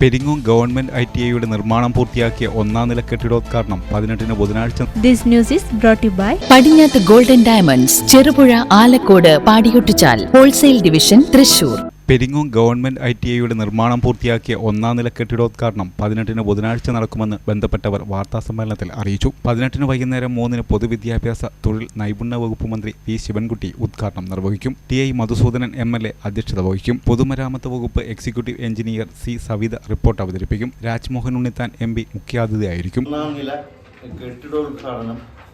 Peringome government I T ഐയുടെ നിർമ്മാണം പൂർത്തിയാക്കിയ ഒന്നാം നില കെട്ടിടോദ്ഘാടനം പതിനെട്ടിന് ബുധനാഴ്ച this news is brought by you by പടിഞ്ഞാത്ത് golden diamonds Cherupuzha Alakode Padiyottuchal wholesale division Thrissur. Peringome government I T ഐയുടെ നിർമ്മാണം പൂർത്തിയാക്കിയ ഒന്നാം നില കെട്ടിടോദ്ഘാടനം പതിനെട്ടിന് ബുധനാഴ്ച നടക്കുമെന്ന് ബന്ധപ്പെട്ടവർ വാർത്താസമ്മേളനത്തിൽ അറിയിച്ചു. പതിനെട്ടിന് വൈകുന്നേരം മൂന്നിന് പൊതുവിദ്യാഭ്യാസ തൊഴിൽ നൈപുണ്യ വകുപ്പ് മന്ത്രി വി ശിവൻകുട്ടി ഉദ്ഘാടനം നിർവഹിക്കും. T I Madhusoodanan M L A അധ്യക്ഷത വഹിക്കും. പൊതുമരാമത്ത് വകുപ്പ് executive engineer C Savitha report അവതരിപ്പിക്കും. രാജ്മോഹൻ ഉണ്ണിത്താൻ എം പി മുഖ്യാതിഥിയായിരിക്കും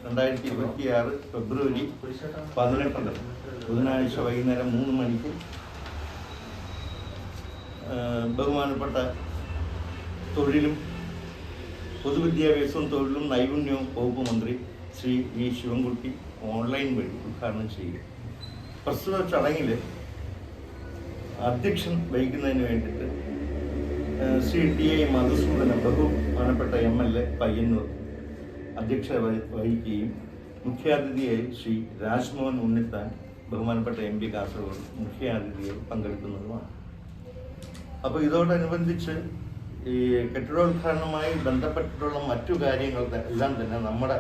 രണ്ടായിരത്തി ഇരുപത്തിയാറ് ഫെബ്രുവരി പതിനെട്ടിന് ബുധനാഴ്ച വൈകുന്നേരം മൂന്ന് മണിക്ക് ബഹുമാനപ്പെട്ട തൊഴിലും പൊതുവിദ്യാഭ്യാസവും തൊഴിലും നൈപുണ്യവും വകുപ്പ് മന്ത്രി ശ്രീ വി ശിവൻകുട്ടി ഓൺലൈൻ വഴി ഉദ്ഘാടനം ചെയ്യുക പ്രസ്തുത ചടങ്ങിൽ അധ്യക്ഷൻ വഹിക്കുന്നതിന് വേണ്ടിയിട്ട് ശ്രീ ടി ഐ മധുസൂദന ബഹുമാനപ്പെട്ട എം എൽ എ പയ്യന്നൂർ അധ്യക്ഷ വഹി- വഹിക്കുകയും മുഖ്യാതിഥിയായി ശ്രീ രാജ്മോഹൻ ഉണ്ണിത്താൻ ബഹുമാനപ്പെട്ട എം പി കാസർഗോഡ് മുഖ്യാതിഥിയായി പങ്കെടുക്കുന്നതുമാണ്. അപ്പോൾ ഇതോടനുബന്ധിച്ച് ഈ കെട്ടിടോദ്ഘാടനവുമായി ബന്ധപ്പെട്ടിട്ടുള്ള മറ്റു കാര്യങ്ങൾ എല്ലാം തന്നെ നമ്മുടെ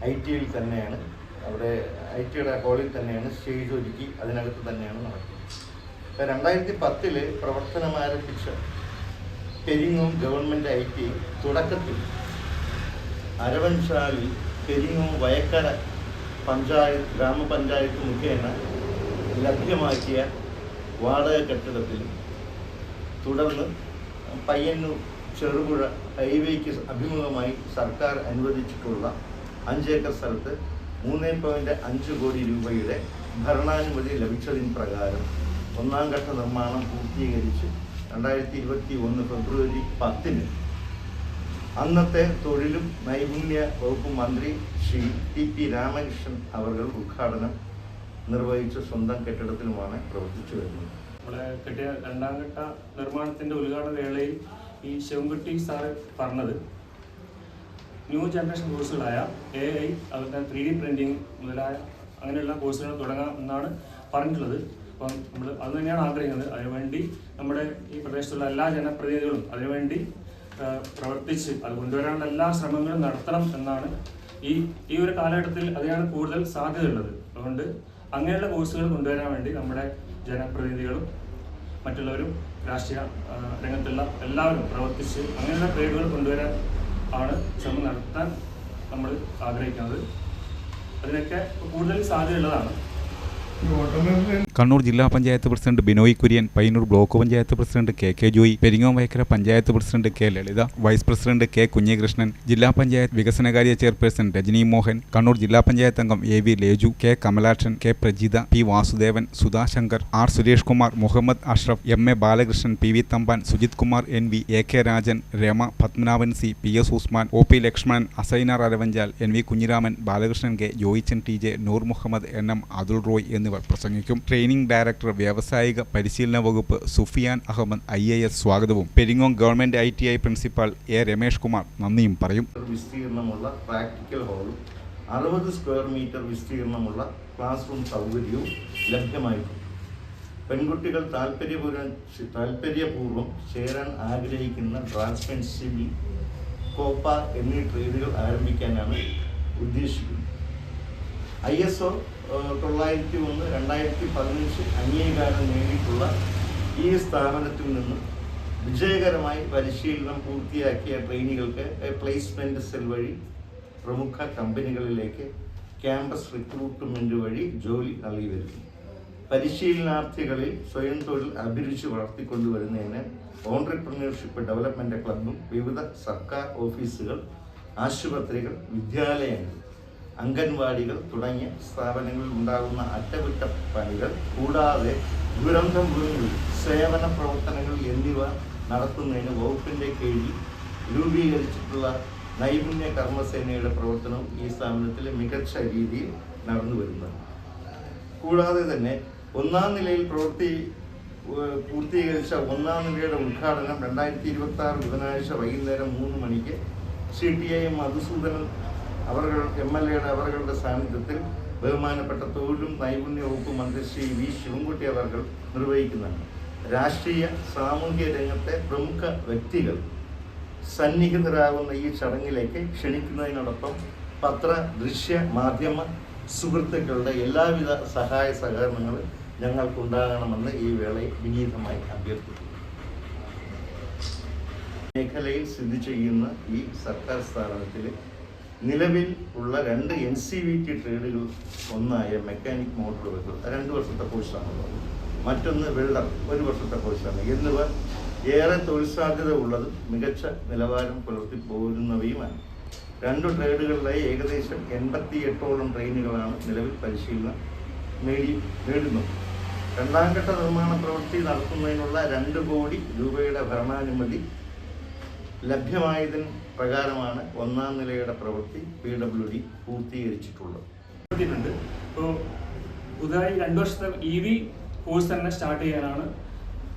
ഐ ടിയിൽ തന്നെയാണ്. അവിടെ ഐ ടിയുടെ ഹോളിൽ തന്നെയാണ് സ്റ്റേജ് ഒരുക്കി അതിനകത്ത് തന്നെയാണ് നടക്കുന്നത്. ഇപ്പൊ രണ്ടായിരത്തി പത്തിൽ പ്രവർത്തനം ആരംഭിച്ച പെരിങ്ങും ഗവൺമെന്റ് ഐ ടി തുടക്കത്തിൽ അരവൻശാലി പെരിങ്ങും വയക്കര പഞ്ചായത്ത് ഗ്രാമപഞ്ചായത്ത് മുഖേന ലഭ്യമാക്കിയ വാടക കെട്ടിടത്തിൽ തുടർന്ന് പയ്യന്നൂർ ചെറുപുഴ ഹൈവേക്ക് അഭിമുഖമായി സർക്കാർ അനുവദിച്ചിട്ടുള്ള അഞ്ചേക്കർ സ്ഥലത്ത് മൂന്ന് പോയിന്റ് അഞ്ച് കോടി രൂപയുടെ ഭരണാനുമതി ലഭിച്ചതിന് പ്രകാരം ഒന്നാം ഘട്ട നിർമ്മാണം പൂർത്തീകരിച്ച് രണ്ടായിരത്തി ഇരുപത്തി ഒന്ന് ഫെബ്രുവരി പത്തിന് അന്നത്തെ തൊഴിലും നൈപുണ്യ വകുപ്പ് മന്ത്രി ശ്രീ ടി പി രാമകൃഷ്ണൻ അവർ ഉദ്ഘാടനം നിർവഹിച്ച സ്വന്തം കെട്ടിടത്തിലുമാണ് പ്രവർത്തിച്ചു വരുന്നത്. നമ്മുടെ കെട്ടിയ രണ്ടാം ഘട്ട നിർമ്മാണത്തിന്റെ ഉദ്ഘാടന വേളയിൽ ഈ ശിവൻകുട്ടി സാറ് പറഞ്ഞത്. ന്യൂ ജനറേഷൻ കോഴ്സുകളായ എ ഐ അതുപോലെ ത്രീ ഡി പ്രിന്റിംഗ് മുതലായ അങ്ങനെയുള്ള കോഴ്സുകൾ തുടങ്ങാം എന്നാണ് പറഞ്ഞിട്ടുള്ളത്. അപ്പം നമ്മൾ അത് തന്നെയാണ് ആഗ്രഹിക്കുന്നത്. അതിനുവേണ്ടി നമ്മുടെ ഈ പ്രദേശത്തുള്ള എല്ലാ ജനപ്രതിനിധികളും അതിനുവേണ്ടി പ്രവർത്തിച്ച് അത് കൊണ്ടുവരാനുള്ള എല്ലാ ശ്രമങ്ങളും നടത്തണം എന്നാണ് ഈ ഈ ഒരു കാലഘട്ടത്തിൽ അതിനാണ് കൂടുതൽ സാധ്യതയുള്ളത്. അതുകൊണ്ട് അങ്ങനെയുള്ള കോഴ്സുകൾ കൊണ്ടുവരാൻ വേണ്ടി നമ്മുടെ ജനപ്രതിനിധികളും മറ്റുള്ളവരും രാഷ്ട്രീയ രംഗത്തുള്ള എല്ലാവരും പ്രവർത്തിച്ച് അങ്ങനെയുള്ള ട്രേഡുകൾ കൊണ്ടുവരാൻ ആണ് ശ്രമം നടത്താൻ നമ്മൾ ആഗ്രഹിക്കുന്നത്. അതിനൊക്കെ കൂടുതൽ സാധ്യതയുള്ളതാണ്. കണ്ണൂർ ജില്ലാ panchayat president Binoy Kurian Payyanur block panchayat president K K Joy Peringome Vayakkara panchayat president K Lalitha vice president K Kunhikrishnan ജില്ലാ പഞ്ചായത്ത് വികസനകാര്യ ചെയർപേഴ്സൺ രജനി മോഹൻ കണ്ണൂർ ജില്ലാ പഞ്ചായത്ത് അംഗം A V Leju K Kamalakshan K Prajitha P Vasudevan Sudhashankar R Suresh Kumar Muhammad Ashraf M A Balakrishnan P V Thampan Sujith Kumar N V A K Rajan Rama Padmanabhan C P S Usman O P Lakshmanan Asainar Aravanchal N V Kunhiraman Balakrishnan K Joychan T J Noor Muhammad N M Athul Roy എന്നിവർ പ്രസംഗിക്കും. Training director വ്യാവസായിക പരിശീലന വകുപ്പ് Sufiyan Ahmed I A S സ്വാഗതവും. Peringome government I T I principal A Ramesh Kumar നന്ദിയും പറയും. വിസ്തീർണമുള്ള practical ഹാളും അറുപത് സ്ക്വയർ മീറ്റർ വിസ്തീർണമുള്ള ക്ലാസ് റൂം സൗകര്യവും ലഭ്യമായിട്ടുണ്ട്. പെൺകുട്ടികൾ താല്പര്യപൂർവം താല്പര്യപൂർവം ചേരാൻ ആഗ്രഹിക്കുന്ന ഡ്രാഫ്റ്റ്സ്മാൻഷിപ്പിൽ കോപ്പ എന്നീ ട്രേഡുകൾ ആരംഭിക്കാനാണ് ഉദ്ദേശിക്കുന്നത്. ഐ എസ് ഒ തൊള്ളായിരത്തി ഒന്ന് രണ്ടായിരത്തി പതിനഞ്ച് അംഗീകാരം നേടിയിട്ടുള്ള ഈ സ്ഥാപനത്തിൽ നിന്ന് വിജയകരമായി പരിശീലനം പൂർത്തിയാക്കിയ ട്രെയിനികൾക്ക് പ്ലേസ്മെന്റ് സെൽ വഴി പ്രമുഖ കമ്പനികളിലേക്ക് ക്യാമ്പസ് റിക്രൂട്ട്മെന്റ് വഴി ജോലി നൽകി വരുന്നു. പരിശീലനാർത്ഥികളിൽ സ്വയം തൊഴിൽ അഭിരുചി വളർത്തിക്കൊണ്ടുവരുന്നതിന് ഓൺട്രപ്രണർഷിപ്പ് ഡെവലപ്മെന്റ് ക്ലബും വിവിധ സർക്കാർ ഓഫീസുകൾ ആശുപത്രികൾ വിദ്യാലയങ്ങൾ അംഗൻവാടികൾ തുടങ്ങിയ സ്ഥാപനങ്ങളിൽ ഉണ്ടാകുന്ന അറ്റകുറ്റപ്പണികൾ കൂടാതെ ദുരന്തം വീടുകൾ സേവന പ്രവർത്തനങ്ങൾ എന്നിവ നടത്തുന്നതിന് വകുപ്പിന്റെ കീഴിൽ രൂപീകരിച്ചിട്ടുള്ള നൈപുണ്യ കർമ്മസേനയുടെ പ്രവർത്തനവും ഈ സ്ഥാപനത്തിൽ മികച്ച രീതിയിൽ നടന്നു വരുന്നത് കൂടാതെ തന്നെ ഒന്നാം നിലയിൽ പ്രവൃത്തി പൂർത്തീകരിച്ച ഒന്നാം നിലയുടെ ഉദ്ഘാടനം രണ്ടായിരത്തി ഇരുപത്തി ആറ് ബുധനാഴ്ച വൈകുന്നേരം മൂന്ന് മണിക്ക് സി ടി ഐ മധുസൂദനൻ അവർ എം എൽ എയുടെ അവരുടെ സാന്നിധ്യത്തിൽ ബഹുമാനപ്പെട്ട തൊഴിലും നൈപുണ്യ വകുപ്പ് മന്ത്രി ശ്രീ വി ശിവൻകുട്ടി അവർ നിർവഹിക്കുന്നതാണ് രാഷ്ട്രീയ സാമൂഹ്യ രംഗത്തെ പ്രമുഖ വ്യക്തികൾ സന്നിഹിതരാകുന്ന ഈ ചടങ്ങിലേക്ക് ക്ഷണിക്കുന്നതിനോടൊപ്പം പത്ര ദൃശ്യ മാധ്യമ സുഹൃത്തുക്കളുടെ എല്ലാവിധ സഹായ സഹകരണങ്ങളും ഞങ്ങൾക്കുണ്ടാകണമെന്ന് ഈ വേളയിൽ വിനീതമായി അഭ്യർത്ഥിക്കുന്നു. മേഖലയിൽ സ്ഥിതി ചെയ്യുന്ന ഈ സർക്കാർ സ്ഥാപനത്തിൽ നിലവിൽ ഉള്ള രണ്ട് എൻ സി വി ടി ട്രേഡുകൾ ഒന്നായ മെക്കാനിക് മോട്ടോർ വെഹിക്കിൾ രണ്ട് വർഷത്തെ കോഴ്സാണുള്ളത് മറ്റൊന്ന് വെള്ളർ ഒരു വർഷത്തെ കോഴ്സാണ്. എന്നിവ ഏറെ തൊഴിൽ സാധ്യത ഉള്ളതും മികച്ച നിലവാരം പുലർത്തി പോരുന്നവയുമാണ്. രണ്ട് ട്രേഡുകളിലായി ഏകദേശം എൺപത്തി എട്ടോളം ട്രെയിനുകളാണ് നിലവിൽ പരിശീലനം നേടി നേടുന്നത്. രണ്ടാം ഘട്ട നിർമ്മാണ പ്രവൃത്തി നടത്തുന്നതിനുള്ള രണ്ട് കോടി രൂപയുടെ ഭരണാനുമതി ലഭ്യമായതിന് പ്രകാരമാണ് ഒന്നാം നിലയുടെ പ്രവൃത്തി പി ഡബ്ല്യു ഡി പൂർത്തീകരിച്ചിട്ടുള്ളത്. ഇപ്പോൾ പുതുതായി രണ്ട് വർഷത്തെ ഇ വി കോഴ്സ് തന്നെ സ്റ്റാർട്ട് ചെയ്യാനാണ്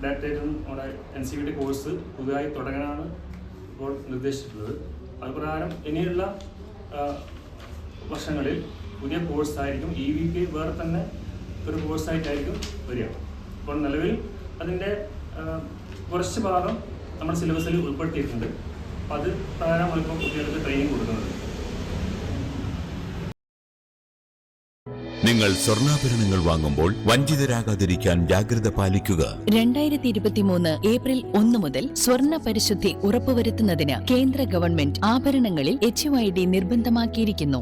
ഡയറക്ടറേറ്റ് നമ്മുടെ എൻ സി വിയുടെ കോഴ്സ് പുതുതായി തുടങ്ങാനാണ് ഇപ്പോൾ നിർദ്ദേശിച്ചിട്ടുള്ളത്. അതുപ്രകാരം ഇനിയുള്ള വർഷങ്ങളിൽ പുതിയ കോഴ്സായിരിക്കും ഇ വിക്ക് വേറെ തന്നെ ഒരു കോഴ്സായിട്ടായിരിക്കും വരിക. അപ്പോൾ നിലവിൽ അതിന്റെ കുറച്ച് ഭാഗം നമ്മുടെ സിലബസിൽ ഉൾപ്പെടുത്തിയിട്ടുണ്ട്. അപ്പോൾ അത് പ്രകാരമാണ് ഇപ്പോൾ കുട്ടികൾക്ക് ട്രെയിനിങ് കൊടുക്കുന്നത്. നിങ്ങൾ സ്വർണാഭരണങ്ങൾ വാങ്ങുമ്പോൾ വഞ്ചിതരാകാതിരിക്കാൻ ജാഗ്രത പാലിക്കുക. രണ്ടായിരത്തി ഇരുപത്തിമൂന്ന് ഏപ്രിൽ ഒന്ന് മുതൽ സ്വർണ പരിശുദ്ധി ഉറപ്പുവരുത്തുന്നതിന് കേന്ദ്ര ഗവൺമെന്റ് ആഭരണങ്ങളിൽ എച്ച് നിർബന്ധമാക്കിയിരിക്കുന്നു.